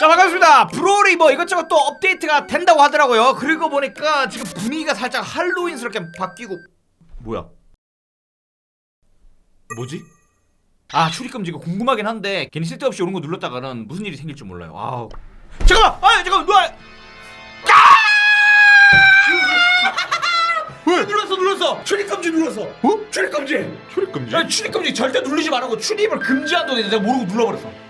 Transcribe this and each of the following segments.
자 반갑습니다. 브로리 뭐 이것저것 또 업데이트가 된다고 하더라고요. 그리고 보니까 지금 분위기가 살짝 할로윈스럽게 바뀌고 뭐야? 뭐지? 아 출입금지 이거 궁금하긴 한데 괜히 쓸데없이 이런 거 눌렀다가는 무슨 일이 생길지 몰라요. 아우. 잠깐만! 아 잠깐만! 누가 왜? 눌렀어 눌렀어? 출입금지 눌렀어. 어? 출입금지. 출입금지? 야 출입금지 절대 누르지 말라고 출입을 금지한다고 내가 모르고 눌러버렸어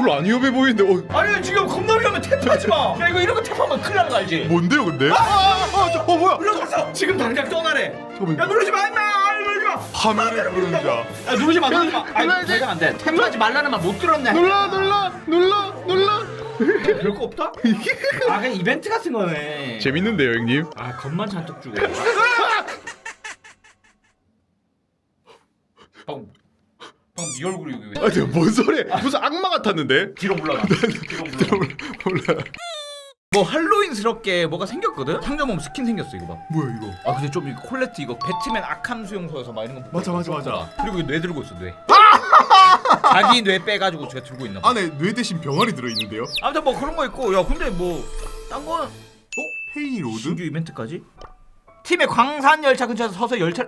별로 안 위험해 보이는데 어, 아니 지금 겁나 위험해 탭하지 마. 야 이거 이런 거 탭하면 큰일 나는 거 알지? 뭔데요 근데? 아, 아, 아, 저, 어 뭐야? 눌러줬어. 지금 당장 떠나래. 잠깐만. 야 누르지 마 임마. 아, 누르지 마. 화면을 누른다 야 누르지 마 누르지 마. 아니. 당장 안 돼. 탭하지 말라는 말 못 들었네. 눌러 눌러 눌러 눌러 별거 없다? 아 그냥 이벤트 같은 거네. 재밌는데요 형님? 아 겁만 잔뜩 주고. 방금 방금 네 얼굴이 왜? 아 내가 뭔 소리 무슨 악마 같았는데? 뒤로 물러가. 뒤로 물러가. 몰라 뭐 할로윈스럽게 뭐가 생겼거든? 상점홈 스킨 생겼어 이거 봐. 뭐야 이거 아 근데 좀 이거 콜레트 이거 배트맨 아캄 수용소에서 막 이런 거 맞아, 맞아, 맞아. 그리고 이거 뇌 들고 있어 뇌 자기 뇌 빼가지고 제가 들고 있나 봐 안에 뇌 대신 병아리 들어있는데요? 아무튼 뭐 그런 거 있고 야 근데 뭐딴거 어? 페이로드? 신규 이벤트까지? 팀의 광산 열차 근처에서 서서 열차 어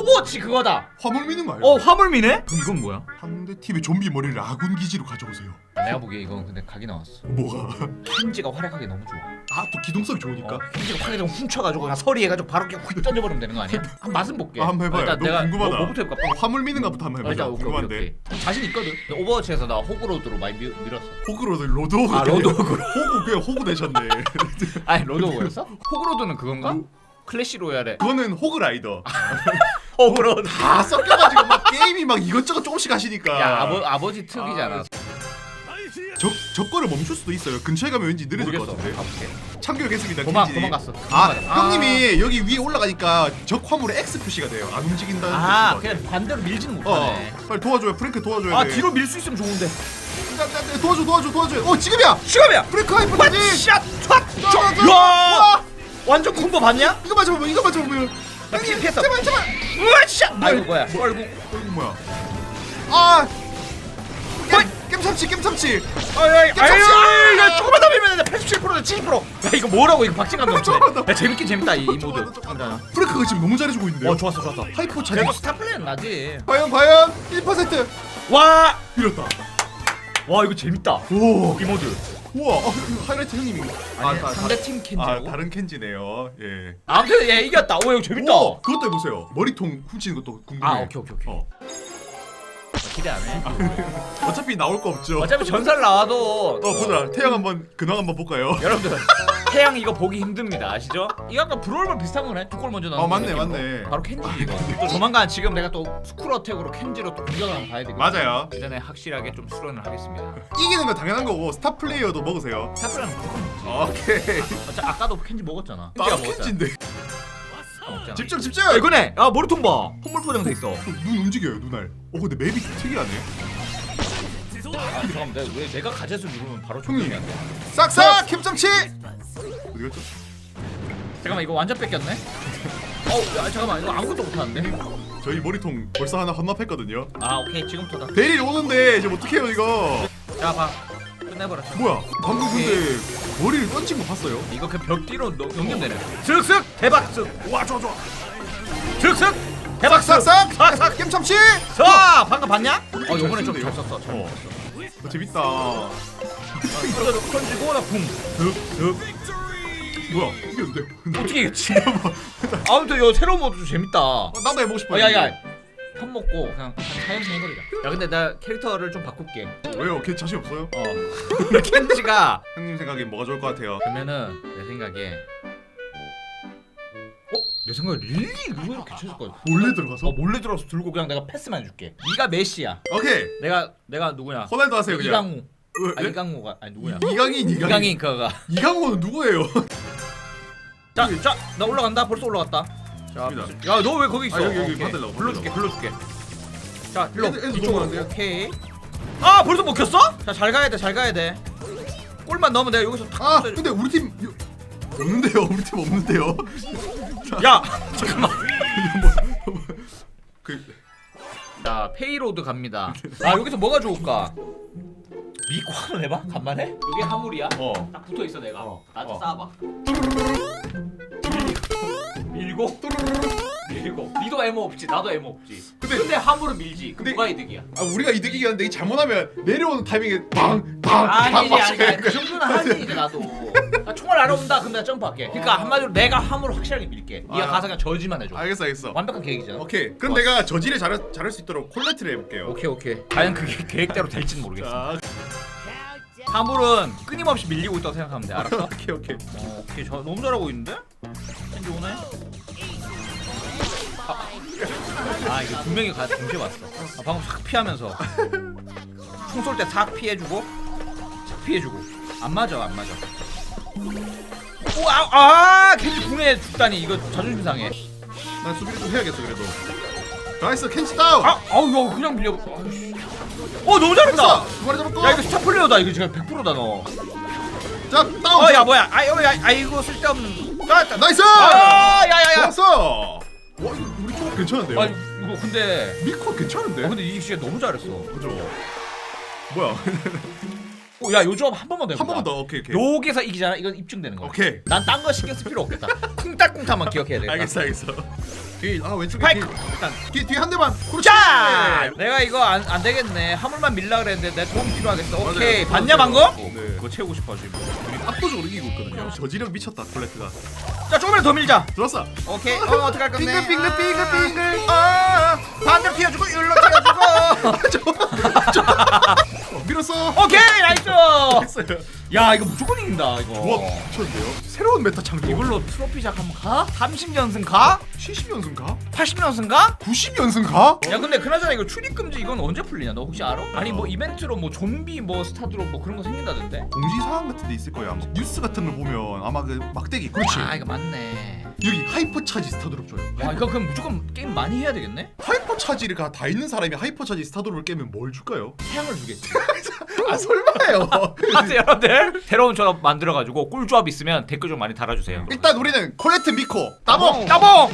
오버워치 그거다 화물 미는 거 알죠? 어 화물미네? 그럼 이건 뭐야? 상대 팀의 좀비 머리를 아군 기지로 가져오세요 내가 보기에 이건 근데 각이 나왔어 뭐가? 켄지가 활약하기 너무 좋아 아 또 기동성이 좋으니까? 어, 켄지가 확 그냥 훔쳐가지고 그냥 서리 해가지고 바로 그냥 휙 던져버리면 되는 거 아니야? 한 맛은 볼게 아, 한번 해봐요 일단 너무 내가 궁금하다 뭐, 뭐부터 해볼까? 어, 화물 미는 것부터 한번 아, 일단 해보자 오케이, 궁금한데 오케이, 오케이. 자신 있거든. 근데 오버워치에서 나 호그로드로 많이 밀, 밀었어. 호그로드 로드 호그 아, 로드 호그. 호구 그냥 호구 되셨네 아니 로드호그였어? 호그로드는 그건가? 클래시 로얄에 그거는 호그 라이더 호그로드. 다 섞여가지고 막 게임이 막 이것저것 조금씩 하시니까 야 아버 아버지 특이잖아. 적, 적거를 멈출 수도 있어요 근처에 가면 왠지 느려질 것 모르겠어. 같은데 가볼게. 참교육했습니다 도망 켄지. 도망갔어. 아 도망가자. 형님이 여기 위에 올라가니까 적 화물에 X 표시가 돼요 안 움직인다는 아 그냥 반대로 밀지는 같아요. 못하네. 어 빨리 도와줘요 프랭크 도와줘야 아 돼 뒤로 밀 수 있으면 좋은데. 도와줘 도와줘 도와줘 어 지금이야 시간이야. 프랭크 하이퍼지 샷! 야! 완전 콤보 봤냐? 이거 맞춰보면 이거 맞춰보면 나 피해 피했어. 제발 제발 샷! 아이고 뭐야? 아이고. 이거 뭐야 아 겜, 겜참치 겜참치 아이 아이 깜짝이야. 아이 야 조금만 더 밀면 돼 87%다 70%. 야 이거 뭐라고 이거 박진감 넘치네. 더. 야 재밌긴 재밌다 이, 이 모드. 프랭크가 지금 너무 잘해주고 있는데요 어 좋았어 좋았어. 하이퍼 차지 그래도 스타 플레이는 나지. 과연 과연 1% 와! 이렇다 와 이거 재밌다. 오 이 모드. 우와 어, 이거 하이라이트 형님이 아니 다- 상대 팀 캔지고. 아 다른 켄지네요 예 아무튼 얘 이겼다. 오 이거 재밌다. 오, 그것도 해보세요 머리통 훔치는 것도 궁금해 아 오케이 오케이 오케이. 어. 기대 안 해. 어차피 나올 거 없죠. 어차피 전설 나와도 어 보자. 태양 한번 근황 한번 볼까요? 여러분들 태양 이거 보기 힘듭니다. 아시죠? 이거 아까 브롤만 비슷한 거네? 두골 먼저 나온 어, 맞네, 느낌으로. 맞네. 바로 켄지 이거. 또 조만간 지금 내가 또 스쿨 어택으로 켄지로 또 구경을 한번 가야 되거든 맞아요. 그 전에 확실하게 좀 수련을 하겠습니다. 이기는 건 당연한 거고 스타 플레이어도 먹으세요. 사프랑 무조건 먹지. 오케이. 어차 아까도 켄지 먹었잖아. 먹었잖아. 켄지인데 다 먹잖아. 집중 집중! 야, 이거네! 야 머리통 봐! 선물 포장돼 있어. 눈 움직여요 눈알. 어 근데 맵이 특이하네. 아 잠깐만 내가, 왜 내가 가젯을 누르면 바로 형님. 조명이 안 돼? 싹싹! 캠점치! 어디 갔죠? 잠깐만 이거 완전 뺏겼네? 어우 야 잠깐만 이거 아무것도 못하는데? 저희 머리통 벌써 하나 헌납했거든요. 아 오케이. 지금부터다. 대리 오는데 지금 어떡해요 이거? 자 봐 끝내버려 뭐야? 방금 근데 머리를 던진 거 봤어요? 이거 그벽 뒤로 넘- 넘기면 되네 슥슥 대박 슥 와 좋아 좋아. 슥슥 대박 싹싹 싹싹 캠참치 자 방금 봤냐? 어잘 요번에 좀 잘? 썼어. 잘 어. 썼어. 어, 재밌다. 던져 던지고 나궁 뭐야? 이겼는데? 어떻게 이겼지? 아무튼 이거 새로운 모드 좀 재밌다. 어, 나도 해보고 싶어 어, 야야 편 먹고 그냥 자연스 해버리자 야 근데 나 캐릭터를 좀 바꿀게. 왜요? 걔 자신 없어요? 어. 켄지가 형님 생각엔 뭐가 좋을 것 같아요? 그러면은 내 생각에 어? 내 생각에 릴리 그거 괜찮을 것 같아 몰래 들어가서? 어 몰래 들어서 들고 그냥 내가 패스만 해줄게. 네가 메시야. 오케이. 내가 내가 누구냐? 호날두 하세요 그냥. 이강우. 왜, 아 왜? 이강우가 아니 누구냐? 이강인 이강인. 이강인 그거가. 이강호는 누구예요? 자자나 올라간다. 벌써 올라갔다 갑니다. 자야너 왜 거기 있어? 아, 여기, 여기. 오케이. 받으려고, 불러줄게 불러줄게. 자 일로. 애들, 애들 이쪽으로. 넘어가는데요? 오케이. 아 벌써 먹혔어? 자 잘 가야 돼 잘 가야 돼. 골만 넣으면 내가 여기서 탁아 쏘- 근데 우리 팀 요- 없는데요? 우리 팀 없는데요? 야 잠깐만. 그 자 페이로드 갑니다. 아 여기서 뭐가 좋을까? 미코 한번 해봐 간만에? 여기 하물이야? 어. 딱 붙어 있어 내가. 어. 나한테 어. 쌓아봐 밀고 밀고. 니도 애모 없지 나도 애모 없지. 근데- 근데, 하물은 밀지. 그럼 근데- 누가 이득이야? 아 우리가 이득이긴 한데 이 잘못하면 내려오는 타이밍에 빵빵빵 아니지 아니지. 그 정도는 하지 이제 나도. 나 총알 알아온다 그럼 내가 점프할게. 그러니까 한마디로 내가 함으로 확실하게 밀게. 네가 아. 가서 그냥 저지만 해줘. 알겠어 알겠어. 완벽한 계획이잖아. 오케이. 그럼 좋았어. 내가 저지를 잘할, 잘할 수 있도록 콜레트를 해볼게요. 오케이 오케이. 과연 그게 계획대로 될지는 모르겠어 자. 함물은 끊임없이 밀리고 있다고 생각하면 돼. 알았어? 오케이 오케이. 어, 오케이. 저 너무 잘하고 있는데? 왠지 오네? 아 이거 두 명이 가 동시에 왔어. 아, 방금 싹 피하면서. 총 쏠 때 싹 피해주고 싹 피해주고. 안 맞아 안 맞아. 오아 아, 캔지 궁에 죽다니. 이거 자존심 상해. 난 수비를 좀 해야겠어 그래도. 나이스 캔치 다운! 아 아우 야 그냥 밀려. 아이씨. 어 너무 잘한다. 됐어. 두 마리 잡았고. 야 이거 스타 플레이어다. 이거 지금 100%다 너. 자 다운. 어 야 뭐야. 아이 어, 야, 아이고 쓸데없는. 아, 나- 나이스! 아 야야야. 좋았어. 와 이거 우리 쪽 괜찮은데요? 아니 이거 근데 미코 괜찮은데 아 근데 이 씨가 너무 잘했어. 그죠 뭐야 어, 야 요즘 한 번만 더 해보자. 한 번만 더 오케이 오케이 여기서 이기잖아. 이건 입증되는 거야. 오케이 난 딴 거 신경 쓸 필요 없겠다. 쿵딱쿵딱만 기억해야 돼. 알겠어 알겠어 뒤아 왼쪽에 파이크. 뒤, 일단 뒤, 뒤에 한 대만 그렇지 자, 내가 이거 안, 안 되겠네. 화물만 밀라 그랬는데 내 도움 필요하겠어. 오케이. 맞아요. 봤냐 방금? 네. 그거 채우고 싶어 지금. 우리 압도적으로 이기고 있거든요 저지력 미쳤다 콜레트가 자, 조금만 더 밀자. 들었어 오케이. 어 어떻게 할 건데? 빙글 빙글 빙글 빙글 아, 반대로 튀어주고 일로 튀어주고. 어, 밀었어 오케이 나이스. 했어요 야 이거 무조건 이긴다 이거. 우와 미쳤는데요 새로운 메타 창조 이걸로 트로피 작 한번 가? 30연승 가? 70연승 가? 80연승 가? 90연승 가? 야 근데 그나저나 이거 출입 금지 이건 언제 풀리냐 너 혹시 알아? 아니 뭐 이벤트로 뭐 좀비 뭐 스타드롭 뭐 그런 거 생긴다던데? 공지 사항 같은 데 있을 거예요 아마 뉴스 같은 걸 보면 아마 그 막대기 그렇지 아 이거 맞네 여기 하이퍼 차지 스타드롭 줘요 와 이거 그럼 무조건 게임 많이 해야 되겠네? 하이퍼 차지가 다 있는 사람이 하이퍼 차지 스타드롭을 깨면 뭘 줄까요? 태양을 주겠지. 아 설마요. 하여튼 여러분들 새로운 조합 만들어가지고 꿀조합 있으면 댓글 좀 많이 달아주세요. 일단 우리는 콜레트 미코 따봉. 따봉!